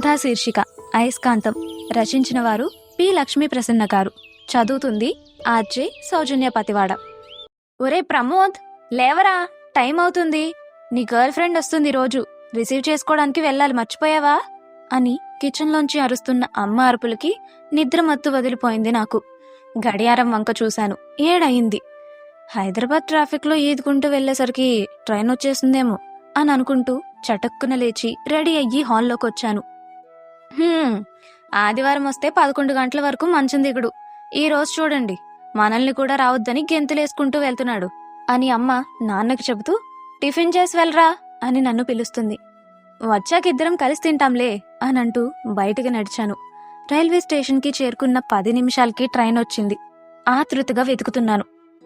కథా శీర్షిక అయస్కాంతం రచించిన వారు పి. లక్ష్మీ ప్రసన్న గారు. చదువుతుంది ఆర్జే సౌజన్య పతివాడ. ఒరే ప్రమోద్ లేవరా? టైం అవుతుంది. నీ గర్ల్ ఫ్రెండ్ వస్తుంది రోజు. రిసీవ్ చేసుకోవడానికి వెళ్ళాలి మర్చిపోయావా? అని కిచెన్లోంచి అరుస్తున్న అమ్మ అరుపులకి నిద్ర మత్తు వదిలిపోయింది నాకు. గడియారం వంక చూశాను. ఏడయింది. హైదరాబాద్ ట్రాఫిక్లో ఈదుకుంటూ వెళ్ళేసరికి ట్రైన్ వచ్చేసిందేమో అని అనుకుంటూ చటక్కున లేచి రెడీ అయ్యి హాల్లోకి వచ్చాను ఆదివారం వస్తే పదకొండు గంటల వరకు మంచం దిగుడు. ఈ రోజు చూడండి మనల్ని కూడా రావద్దని గెంతులేసుకుంటూ వెళ్తున్నాడు అని అమ్మ నాన్నకి చెబుతూ టిఫిన్ చేసి వెళ్ళరా? అని నన్ను పిలుస్తుంది. వచ్చాకిద్దరం కలిసి తింటాంలే అని అంటూ బయటికి నడిచాను. రైల్వే స్టేషన్కి చేరుకున్న పది నిమిషాలకి ట్రైన్ వచ్చింది. ఆతృతగా వెతుకుతున్నాను.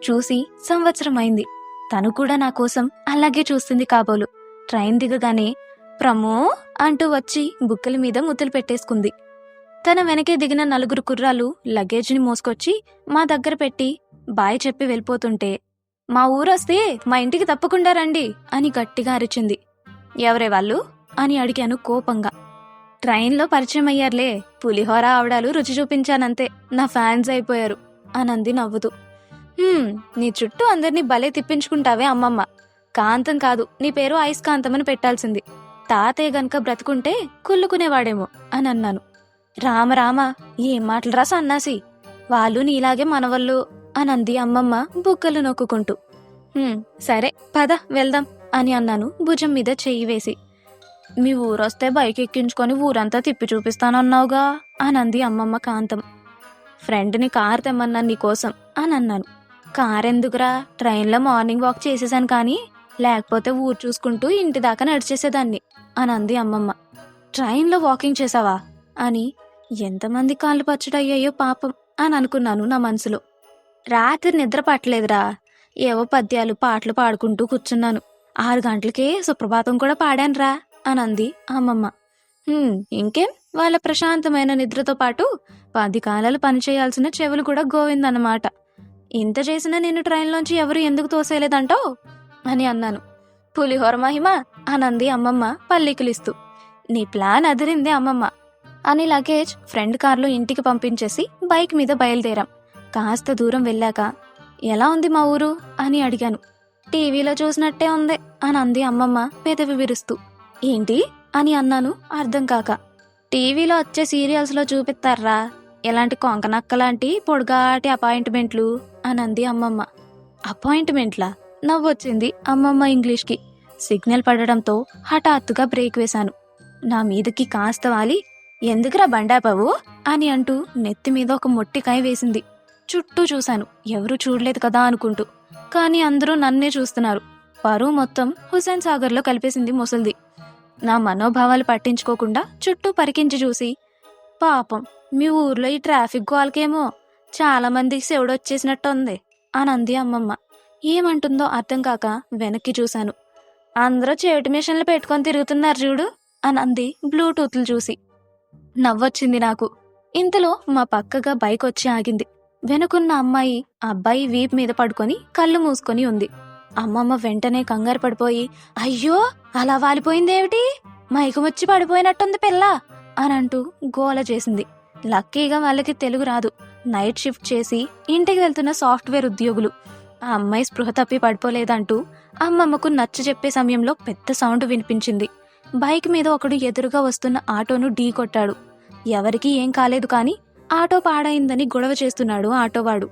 చూసి సంవత్సరం అయింది తను కూడా నా కోసం అలాగే చూస్తుంది కాబోలు. ట్రైన్ దిగగానే ప్రమో అంటూ వచ్చి బుక్కల మీద ముద్దులు పెట్టేసుకుంది. తన వెనకే దిగిన నలుగురు కుర్రాలు లగేజ్ని మోసుకొచ్చి మా దగ్గర పెట్టి బాయ్ చెప్పి వెళ్ళిపోతుంటే మా ఊరొస్తే మా ఇంటికి తప్పకుండా రండి అని గట్టిగా అరిచింది. ఎవరే వాళ్ళు? అని అడిగాను కోపంగా. ట్రైన్లో పరిచయం అయ్యారులే పులిహోర ఆవడాలు రుచి చూపించానంతే నా ఫ్యాన్స్ అయిపోయారు అనంది నవ్వుతూ. నీ చుట్టూ అందరినీ భలే తిప్పించుకుంటావే అమ్మమ్మ కాంతం కాదు నీ పేరు అయస్కాంతం అని పెట్టాల్సింది. తాతయ్య గనక బ్రతుకుంటే కుళ్ళుకునేవాడేమో అని అన్నాను. రామ రామ ఏం మాటలురా సన్నాసి? వాళ్ళు నీలాగే మనవళ్ళు అనంది అమ్మమ్మ బుక్కలు నొక్కుకుంటూ. సరే పద వెళ్దాం అని అన్నాను భుజం మీద చెయ్యి వేసి. మీ ఊరొస్తే బైక్ ఎక్కించుకొని ఊరంతా తిప్పి చూపిస్తానన్నావుగా అనంది అమ్మమ్మ కాంతం. ఫ్రెండ్ని కార్ తెమ్మన్నాను నీకోసం అని అన్నాను. కార్ ఎందుకురా ట్రైన్లో మార్నింగ్ వాక్ చేసేసాను కానీ లేకపోతే ఊరు చూసుకుంటూ ఇంటి దాకా నడిచేసేదాన్ని అని అంది అమ్మమ్మ. ట్రైన్లో వాకింగ్ చేసావా అని ఎంతమంది కాళ్ళు పచ్చడయ్యాయో పాపం అని అనుకున్నాను నా మనసులో. రాత్రి నిద్ర పట్టలేదురా. ఏవో పద్యాలు పాటలు పాడుకుంటూ కూర్చున్నాను. ఆరు గంటలకే సుప్రభాతం కూడా పాడానురా అని అంది అమ్మమ్మ ఇంకేం? వాళ్ళ ప్రశాంతమైన నిద్రతో పాటు పది కాలాలు పనిచేయాల్సిన చెవులు కూడా గోవిందన్నమాట. ఇంత చేసినా నేను ట్రైన్లోంచి ఎవరు ఎందుకు తోసేయలేదంటో అని అన్నాను. పులిహోర మహిమ అనంది అమ్మమ్మ పల్లికిలిస్తూ. నీ ప్లాన్ అదిరింది అమ్మమ్మ అని లగేజ్ ఫ్రెండ్ కార్లో ఇంటికి పంపించేసి బైక్ మీద బయలుదేరాం. కాస్త దూరం వెళ్ళాక ఎలా ఉంది మా ఊరు? అని అడిగాను. టీవీలో చూసినట్టే ఉంది అని అంది అమ్మమ్మ పెదవి విరుస్తూ. ఏంటి? అని అన్నాను అర్థం కాక. టీవీలో వచ్చే సీరియల్స్లో చూపిస్తారా? ఎలాంటి కొంకనక్క లాంటి పొడుగాటి అపాయింట్మెంట్లు? అని అంది అమ్మమ్మ. అపాయింట్మెంట్లా? నవ్వొచ్చింది అమ్మమ్మ ఇంగ్లీష్కి. సిగ్నల్ పడడంతో హఠాత్తుగా బ్రేక్ వేశాను. నా మీదకి కాస్త వాలి ఎందుకురా బండాపావు అని అంటూ నెత్తి మీద ఒక మొట్టికాయ వేసింది. చుట్టూ చూశాను ఎవరూ చూడలేదు కదా అనుకుంటూ. కానీ అందరూ నన్నే చూస్తున్నారు. పరువు మొత్తం హుసేన్ సాగర్లో కలిపేసింది ముసల్ది. నా మనోభావాలు పట్టించుకోకుండా చుట్టూ పరికించి చూసి పాపం మీ ఊర్లో ఈ ట్రాఫిక్ గోల్కేమో చాలామందికి సెవడొచ్చేసినట్టుంది అని అంది అమ్మమ్మ. ఏమంటుందో అర్థం కాక వెనక్కి చూశాను. అందరూ చెవిటి మిషన్లు పెట్టుకొని తిరుగుతున్నారు చూడు అని అంది బ్లూటూత్లు చూసి. నవ్వొచ్చింది నాకు. ఇంతలో మా పక్కగా బైక్ వచ్చి ఆగింది. వెనుకున్న అమ్మాయి అబ్బాయి వీప్ మీద పడుకొని కళ్ళు మూసుకొని ఉంది. అమ్మమ్మ వెంటనే కంగారు పడిపోయి అయ్యో అలా వాలిపోయిందేమిటి? మైకమొచ్చి పడిపోయినట్టుంది పిల్ల అని అంటూ గోల చేసింది. లక్కీగా వాళ్ళకి తెలుగు రాదు. నైట్ షిఫ్ట్ చేసి ఇంటికి వెళ్తున్న సాఫ్ట్వేర్ ఉద్యోగులు. ఆ అమ్మాయి స్పృహ తప్పి పడిపోలేదంటూ అమ్మమ్మకు నచ్చ చెప్పే సమయంలో పెద్ద సౌండ్ వినిపించింది. బైక్ మీద ఒకడు ఎదురుగా వస్తున్న ఆటోను ఢీ కొట్టాడు. ఎవరికీ ఏం కాలేదు కానీ ఆటో పాడైందని గొడవ చేస్తున్నాడు ఆటోవాడు.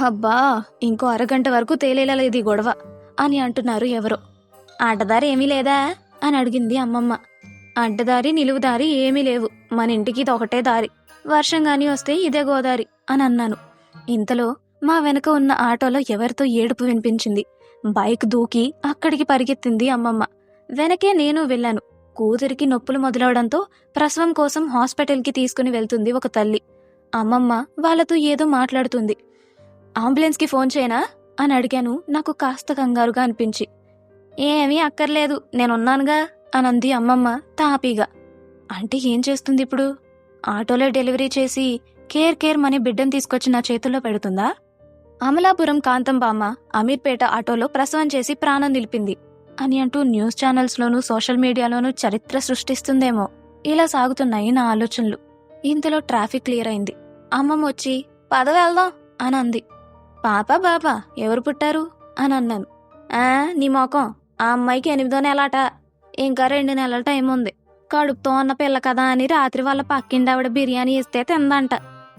అబ్బా ఇంకో అరగంట వరకు తేలేలలేదు ఈ గొడవ అని అంటున్నారు ఎవరో. అడ్డదారి ఏమీ లేదా? అని అడిగింది అమ్మమ్మ. అడ్డదారి నిలువుదారి ఏమీ లేవు. మన ఇంటికి ఇది ఒకటే దారి. వర్షం కానీ వస్తే ఇదే గోదారి అని అన్నాను. ఇంతలో మా వెనక ఉన్న ఆటోలో ఎవరితో ఏడుపు వినిపించింది. బైక్ దూకి అక్కడికి పరిగెత్తింది అమ్మమ్మ. వెనకే నేను వెళ్ళాను. కూతురికి నొప్పులు మొదలవడంతో ప్రసవం కోసం హాస్పిటల్కి తీసుకుని వెళ్తుంది ఒక తల్లి. అమ్మమ్మ వాళ్ళతో ఏదో మాట్లాడుతుంది. అంబులెన్స్కి ఫోన్ చేయనా? అని అడిగాను నాకు కాస్త కంగారుగా అనిపించి. ఏమీ అక్కర్లేదు నేనున్నానుగా అనంది అమ్మమ్మ తాపీగా. అంటే ఏం చేస్తుంది ఇప్పుడు? ఆటోలో డెలివరీ చేసి కేర్ కేర్ మనీ బిడ్డను తీసుకొచ్చి నా చేతుల్లో పెడుతుందా? అమలాపురం కాంతం బామ్మ అమీర్పేట ఆటోలో ప్రసవం చేసి ప్రాణం నిలిపింది. అని అంటూ న్యూస్ ఛానల్స్లోనూ సోషల్ మీడియాలోనూ చరిత్ర సృష్టిస్తుందేమో ఇలా సాగుతున్నాయి నా ఆలోచనలు. ఇంతలో ట్రాఫిక్ క్లియర్ అయింది. అమ్మమ్మ వచ్చి పద వెళ్దాం అని అంది. పాప బాబా ఎవరు పుట్టారు? అని అన్నాను. ఆ నీ మొఖం ఆ అమ్మాయికి ఎనిమిదో నెలట ఇంకా రెండు నెలల టైం ఉంది కడుపుతో ఉన్న పిల్ల కదా అని రాత్రి వాళ్ళ పక్కిండావిడ బిర్యానీ ఇస్తే తిందంట.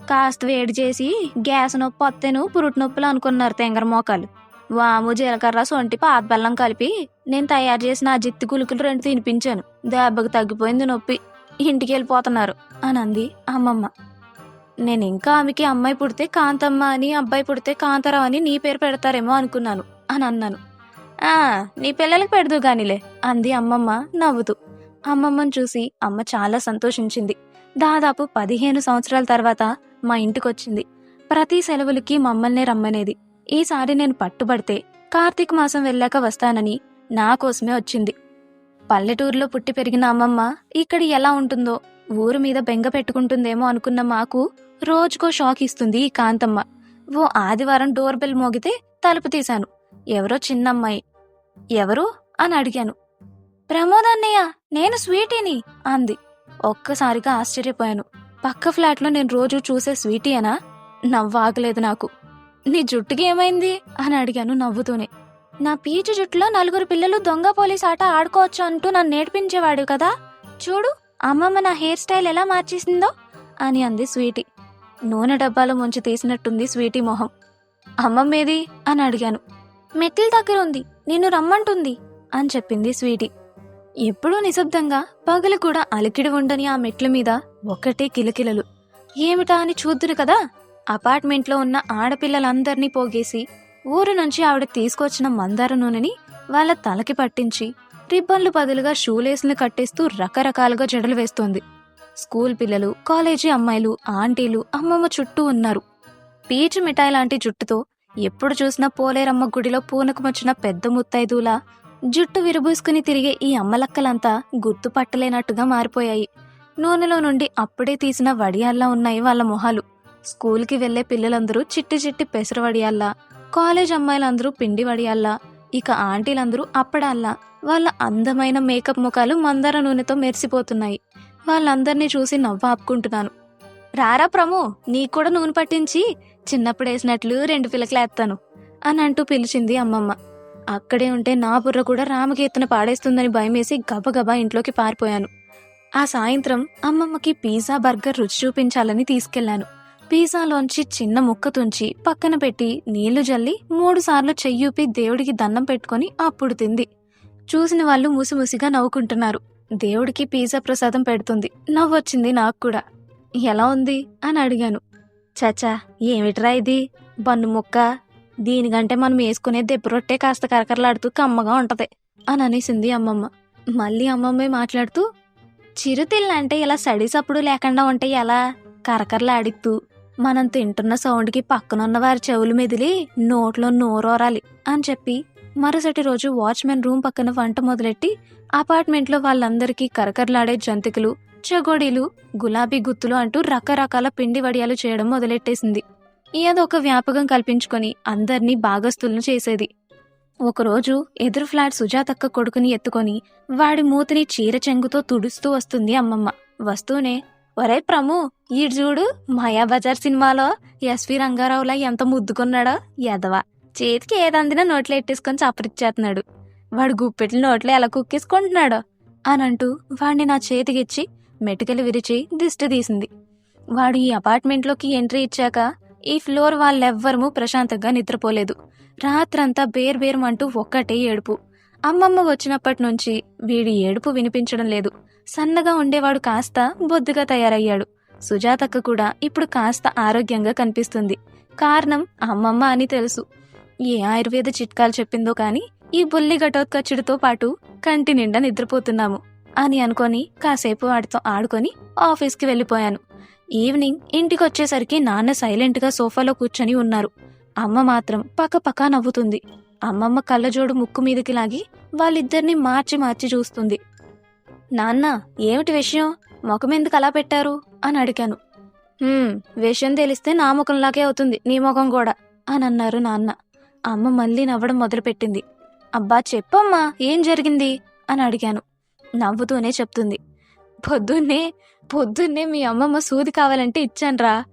కాస్త వేడి చేసి గ్యాస్ నొప్పి పొత్తెను పురుటి నొప్పులు అనుకున్నారు తెంగర మోకాలు. వాము జీలకర్ర సొంటి పాత బెల్లం కలిపి నేను తయారు చేసిన ఆ జిత్తి గులుకులు రెండు తినిపించాను. దెబ్బకు తగ్గిపోయింది నొప్పి. ఇంటికి వెళ్ళిపోతున్నారు అని అంది అమ్మమ్మ. నేను ఇంకా ఆమెకి అమ్మాయి పుడితే కాంతమ్మ అని అబ్బాయి పుడితే కాంతారావు అని నీ పేరు పెడతారేమో అనుకున్నాను అని అన్నాను. ఆ నీ పిల్లలకి పెడదు గానిలే అంది అమ్మమ్మ నవ్వుతూ. అమ్మమ్మని చూసి అమ్మ చాలా సంతోషించింది. దాదాపు పదిహేను సంవత్సరాల తర్వాత మా ఇంటికొచ్చింది. ప్రతి సెలవులకి మమ్మల్నే రమ్మనేది. ఈసారి నేను పట్టుబడితే కార్తీక మాసం వెళ్ళాక వస్తానని నా కోసమే వచ్చింది. పల్లెటూరులో పుట్టి పెరిగిన అమ్మమ్మ ఇక్కడ ఎలా ఉంటుందో ఊరు మీద బెంగ పెట్టుకుంటుందేమో అనుకున్న మాకు రోజుకో షాక్ ఇస్తుంది ఈ కాంతమ్మ. ఓ ఆదివారం డోర్ బెల్ మోగితే తలుపు తీశాను. ఎవరో చిన్నమ్మాయి. ఎవరు? అని అడిగాను. ప్రమోదన్నయ్య నేను స్వీటీని అంది. ఒక్కసారిగా ఆశ్చర్యపోయాను. పక్క ఫ్లాట్లో నేను రోజు చూసే స్వీటీయేనా అనా? నవ్వాగలేదు నాకు. నీ జుట్టుకి ఏమైంది? అని అడిగాను నవ్వుతూనే. నా పీచు జుట్టులో నలుగురు పిల్లలు దొంగ పోలీస్ ఆట ఆడుకోవచ్చు అంటూ నన్ను నేర్పించేవాడు కదా. చూడు అమ్మమ్మ నా హెయిర్ స్టైల్ ఎలా మార్చేసిందో? అని అంది స్వీటీ. నూనె డబ్బాలో ముంచి తీసినట్టుంది స్వీటీ మొహం. అమ్మమ్మేది? అని అడిగాను. మెట్ల దగ్గర ఉంది నిన్ను రమ్మంటుంది అని చెప్పింది స్వీటీ. ఎప్పుడూ నిశ్శబ్దంగా పగలు కూడా అలికిడి ఉండని ఆ మెట్ల మీద ఒక్కటే కిలకిలలు. ఏమిటా అని చూద్దురు కదా? అపార్ట్మెంట్లో ఉన్న ఆడపిల్లలందర్నీ పోగేసి ఊరు నుంచి ఆవిడ తీసుకొచ్చిన మందార నూనెని వాళ్ళ తలకి పట్టించి రిబ్బన్లు బదులుగా షూలేసులు కట్టేస్తూ రకరకాలుగా జడలు వేస్తోంది. స్కూల్ పిల్లలు కాలేజీ అమ్మాయిలు ఆంటీలు అమ్మమ్మ చుట్టూ ఉన్నారు. పీచు మిఠాయి లాంటి జుట్టుతో ఎప్పుడు చూసినా పోలేరమ్మ గుడిలో పూనకమొచ్చిన పెద్ద ముత్తైదులా జుట్టు విరుబూసుకుని తిరిగే ఈ అమ్మలక్కలంతా గుర్తుపట్టలేనట్టుగా మారిపోయాయి. నూనెలో నుండి అప్పుడే తీసిన వడియాల్లా ఉన్నాయి వాళ్ళ మొహాలు. స్కూల్కి వెళ్ళే పిల్లలందరూ చిట్టి చిట్టి పెసర వడియాల్లా కాలేజ్ అమ్మాయిలందరూ పిండి వడియాల్లా ఇక ఆంటీలందరూ అప్పడాల్లా. వాళ్ళ అందమైన మేకప్ ముఖాలు మందార నూనెతో మెరిసిపోతున్నాయి. వాళ్ళందరినీ చూసి నవ్వు ఆపుకుంటున్నాను. రారా ప్రము నీకు కూడా నూనె పట్టించి చిన్నప్పుడు వేసినట్లు రెండు పిలకలేస్తాను అని అంటూ పిలిచింది అమ్మమ్మ. అక్కడే ఉంటే నా బుర్ర కూడా రామకీర్తన పాడేస్తుందని భయమేసి గబగబా ఇంట్లోకి పారిపోయాను. ఆ సాయంత్రం అమ్మమ్మకి పిజ్జా బర్గర్ రుచి చూపించాలని తీసుకెళ్ళాను. పిజ్జాలోంచి చిన్న ముక్క తుంచి పక్కన పెట్టి నీళ్ళు జల్లి మూడుసార్లు చెయ్యూపి దేవుడికి దండం పెట్టుకొని అప్పుడు తింది. చూసిన వాళ్ళు ముసిముసిగా నవ్వుకుంటున్నారు. దేవుడికి పిజ్జా ప్రసాదం పెడుతుంది. నవ్వొచ్చింది నాకు కూడా. ఎలా ఉంది? అని అడిగాను. చచా ఏమిట్రా ఇది? బన్ను ముక్క? దీనికంటే మనం వేసుకునే దెబ్బరొట్టే కాస్త కరకరలాడుతూ కమ్మగా ఉంటది అని అనేసింది అమ్మమ్మ. మళ్ళీ అమ్మమ్మే మాట్లాడుతూ చిరుతిళ్ళంటే ఇలా సడిసప్పుడు లేకుండా ఉంటే ఎలా? కరకరలాడిస్తూ మనం తింటున్న సౌండ్కి పక్కనున్న వారి చెవులు మెదిలి నోట్లో నోరోరాలి అని చెప్పి మరుసటి రోజు వాచ్మెన్ రూమ్ పక్కన వంట మొదలెట్టి అపార్ట్మెంట్లో వాళ్ళందరికీ కరకరలాడే జంతికలు చెగోడీలు గులాబీ గుత్తులు అంటూ రకరకాల పిండి వడియాలు చేయడం మొదలెట్టేసింది. ఏదో ఒక వ్యాపకం కల్పించుకొని అందర్నీ భాగస్తులను చేసేది. ఒకరోజు ఎదురు ఫ్లాట్ సుజాతక్క కొడుకుని ఎత్తుకొని వాడి మూతిని చీర చెంగుతో తుడుస్తూ వస్తుంది అమ్మమ్మ. వస్తూనే ఒరే ప్రము ఈడు చూడు మాయాబజార్ సినిమాలో ఎస్వి రంగారావులా ఎంత ముద్దుకున్నాడో ఎదవా చేతికి ఏదందినా నోట్లో ఎట్టేసుకొని చపరిచ్చేస్తున్నాడు వాడు గుప్పెట్లు నోట్లో ఎలా కుక్కేసుకుంటున్నాడో అనంటూ వాడిని నా చేతికిచ్చి మెటుకలు విరిచి దిష్టి తీసింది. వాడు ఈ అపార్ట్మెంట్లోకి ఎంట్రీ ఇచ్చాక ఈ ఫ్లోర్ వాళ్ళెవ్వరము ప్రశాంతంగా నిద్రపోలేదు. రాత్రంతా బేర్బేరమంటూ ఒక్కటే ఏడుపు. అమ్మమ్మ వచ్చినప్పటి నుంచి వీడి ఏడుపు వినిపించడం లేదు. సన్నగా ఉండేవాడు కాస్త బొద్దుగా తయారయ్యాడు. సుజాతక్క కూడా ఇప్పుడు కాస్త ఆరోగ్యంగా కనిపిస్తుంది. కారణం అమ్మమ్మ అని తెలుసు. ఏ ఆయుర్వేద చిట్కాలు చెప్పిందో కానీ ఈ బుల్లి ఘటోత్కచుడితో పాటు కంటి నిండా నిద్రపోతున్నాము అని అనుకొని కాసేపు వాడితో ఆడుకొని ఆఫీస్కి వెళ్ళిపోయాను. ఈవినింగ్ ఇంటికి వచ్చేసరికి నాన్న సైలెంట్గా సోఫాలో కూర్చొని ఉన్నారు. అమ్మ మాత్రం పక్క నవ్వుతుంది. అమ్మమ్మ కళ్ళజోడు ముక్కు మీదకి లాగి వాళ్ళిద్దరిని మార్చి మార్చి చూస్తుంది. నాన్న ఏమిటి విషయం? ముఖం ఎందుకు అలా పెట్టారు? అని అడిగాను. విషయం తెలిస్తే నా ముఖంలాగే అవుతుంది నీ ముఖం కూడా అని అన్నారు నాన్న. అమ్మ మళ్ళీ నవ్వడం మొదలుపెట్టింది. అబ్బా చెప్పమ్మా ఏం జరిగింది? అని అడిగాను. నవ్వుతూనే చెప్తుంది. పొద్దున్నే పొద్దున్నే మీ అమ్మమ్మ సూది కావాలంటే ఇచ్చాన్రా.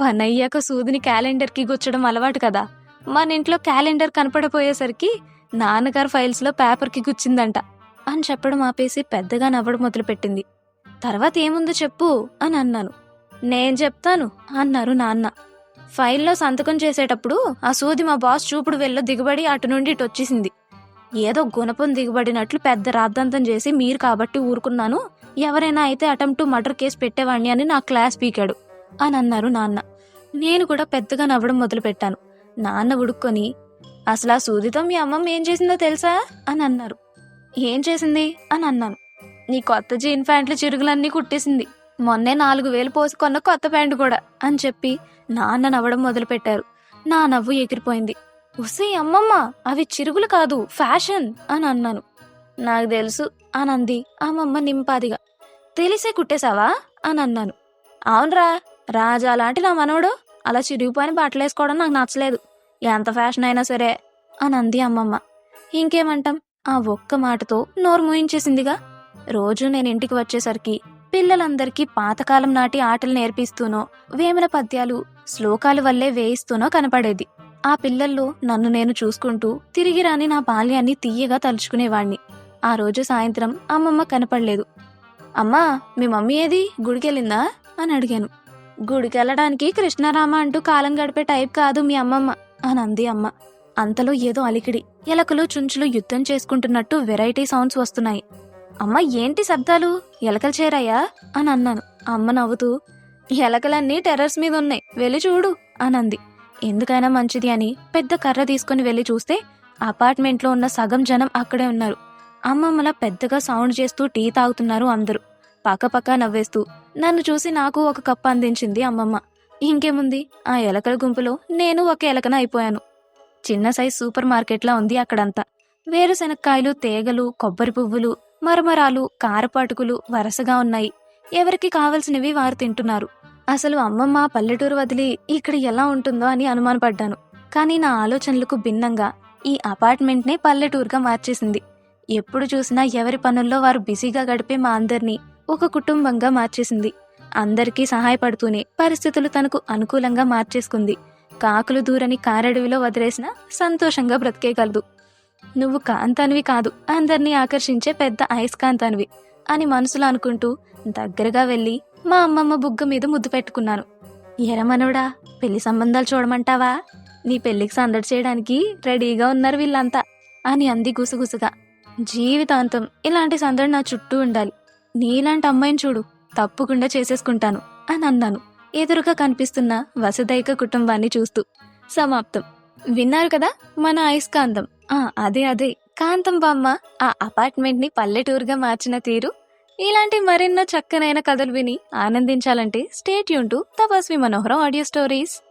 పని అయ్యాక సూదిని క్యాలెండర్కి గుచ్చడం అలవాటు కదా. మన ఇంట్లో క్యాలెండర్ కనపడపోయేసరికి నాన్నగారు ఫైల్స్లో పేపర్కి గుచ్చిందంట. అని చెప్పడం ఆపేసి పెద్దగా నవ్వడం మొదలుపెట్టింది. తర్వాత ఏముందో చెప్పు అని అన్నాను. నేను చెప్తాను అన్నారు నాన్న. ఫైల్లో సంతకం చేసేటప్పుడు ఆ సూది మా బాస్ చూపుడు వెళ్ళో దిగబడి అటు నుండి ఇటు వచ్చేసింది. ఏదో గుణపం దిగబడినట్లు పెద్ద రాద్ధాంతం చేసి మీరు కాబట్టి ఊరుకున్నాను. ఎవరైనా అయితే అటెంప్ట్ మర్డర్ కేసు పెట్టేవాణ్ణి అని నా క్లాస్ పీకాడు. అని అన్నారు నాన్న. నేను కూడా పెద్దగా నవ్వడం మొదలుపెట్టాను. నాన్న ఉడుక్కొని అసలు ఆ సూదితో మీ అమ్మమ్మ ఏం చేసిందో తెలుసా? అని అన్నారు. ఏం చేసింది? అని అన్నాను. నీ కొత్త జీన్ ప్యాంట్లు చిరుగులన్నీ కుట్టేసింది. మొన్నే నాలుగు వేలు పోసుకొన్న కొత్త ప్యాంటు కూడా అని చెప్పి నాన్న నవ్వడం మొదలుపెట్టారు. నా నవ్వు ఎగిరిపోయింది. ఉసే అమ్మమ్మ అవి చిరుగులు కాదు ఫ్యాషన్ అని అన్నాను. నాకు తెలుసు అని అంది అమ్మమ్మ నింపాదిగా. తెలిసే కుట్టేశావా? అని అన్నాను. అవునరా రాజా లాంటి నా మనవడు అలా చిరిగిపోయిన బట్టలు వేసుకోవడం నాకు నచ్చలేదు. ఎంత ఫ్యాషన్ అయినా సరే అని అంది అమ్మమ్మ. ఇంకేమంటాం? ఆ ఒక్క మాటతో నోరు మూయించేసిందిగా. రోజు నేను ఇంటికి వచ్చేసరికి పిల్లలందరికీ పాతకాలం నాటి ఆటలు నేర్పిస్తూనో వేమల పద్యాలు శ్లోకాల వల్లే వేయిస్తూనో కనపడేది. ఆ పిల్లల్లో నన్ను నేను చూసుకుంటూ తిరిగి రాని నా బాల్యాన్ని తీయగా తలుచుకునేవాణ్ణి. ఆ రోజు సాయంత్రం అమ్మమ్మ కనపడలేదు. అమ్మా మీ మమ్మీ ఏది? గుడికెళ్ళిందా? అని అడిగాను. గుడికెళ్ళడానికి కృష్ణారామ అంటూ కాలం గడిపే టైప్ కాదు మీ అమ్మమ్మ అని అంది అమ్మ. అంతలో ఏదో అలికిడి ఎలకలు చుంచులు యుద్ధం చేసుకుంటున్నట్టు వెరైటీ సౌండ్స్ వస్తున్నాయి. అమ్మ ఏంటి శబ్దాలు? ఎలకలు చేరాయా? అని అన్నాను. అమ్మ నవ్వుతూ ఎలకలన్నీ టెర్రస్ మీద ఉన్నాయి వెళ్ళి చూడు అని అంది. ఎందుకైనా మంచిది అని పెద్ద కర్ర తీసుకుని వెళ్ళి చూస్తే అపార్ట్మెంట్లో ఉన్న సగం జనం అక్కడే ఉన్నారు. అమ్మమ్మలా పెద్దగా సౌండ్ చేస్తూ టీ తాగుతున్నారు అందరూ. పక్కపక్క నవ్వేస్తూ నన్ను చూసి నాకు ఒక కప్పు అందించింది అమ్మమ్మ. ఇంకేముంది? ఆ ఎలకల గుంపులో నేను ఒక ఎలకన అయిపోయాను. చిన్న సైజ్ సూపర్ మార్కెట్లా ఉంది అక్కడంతా. వేరుశెనక్కాయలు తేగలు కొబ్బరి పువ్వులు మరమరాలు కారపాటుకులు వరుసగా ఉన్నాయి. ఎవరికి కావలసినవి వారు తింటున్నారు. అసలు అమ్మమ్మ పల్లెటూరు వదిలి ఇక్కడ ఎలా ఉంటుందో అని అనుమానపడ్డాను. కానీ నా ఆలోచనలకు భిన్నంగా ఈ అపార్ట్మెంట్నే పల్లెటూరుగా మార్చేసింది. ఎప్పుడు చూసినా ఎవరి పనుల్లో వారు బిజీగా గడిపే మా అందరినీ ఒక కుటుంబంగా మార్చేసింది. అందరికీ సహాయపడుతూనే పరిస్థితులు తనకు అనుకూలంగా మార్చేసుకుంది. కాకులు దూరని కారడవిలో వదిలేసిన సంతోషంగా బ్రతికేయగలదు. నువ్వు కాంతానివి కాదు అందరినీ ఆకర్షించే పెద్ద అయస్కాంతానివి అని మనసులో అనుకుంటూ దగ్గరగా వెళ్ళి మా అమ్మమ్మ బుగ్గ మీద ముద్దు పెట్టుకున్నాను. ఎరమనుడా పెళ్ళి సంబంధాలు చూడమంటావా? నీ పెళ్ళికి సందడి చేయడానికి రెడీగా ఉన్నారు వీళ్ళంతా అని అంది గుసగుసగా. జీవితాంతం ఇలాంటి సందడి నా చుట్టూ ఉండాలి. నీలాంటి అమ్మాయిని చూడు తప్పకుండా చేసేసుకుంటాను అని అన్నాను. ఎదురుగా కనిపిస్తున్న వసుదైక కుటుంబాన్ని చూస్తూ. సమాప్తం. విన్నారు కదా మన అయస్కాంతం ఆ అదే అదే. కాంతం బామ్మ ఆ అపార్ట్మెంట్ని పల్లెటూరుగా మార్చిన తీరు. ఇలాంటి మరెన్నో చక్కనైన కథలు విని ఆనందించాలంటే స్టేట్ యూన్ టు తపస్వి మనోహరం ఆడియో స్టోరీస్.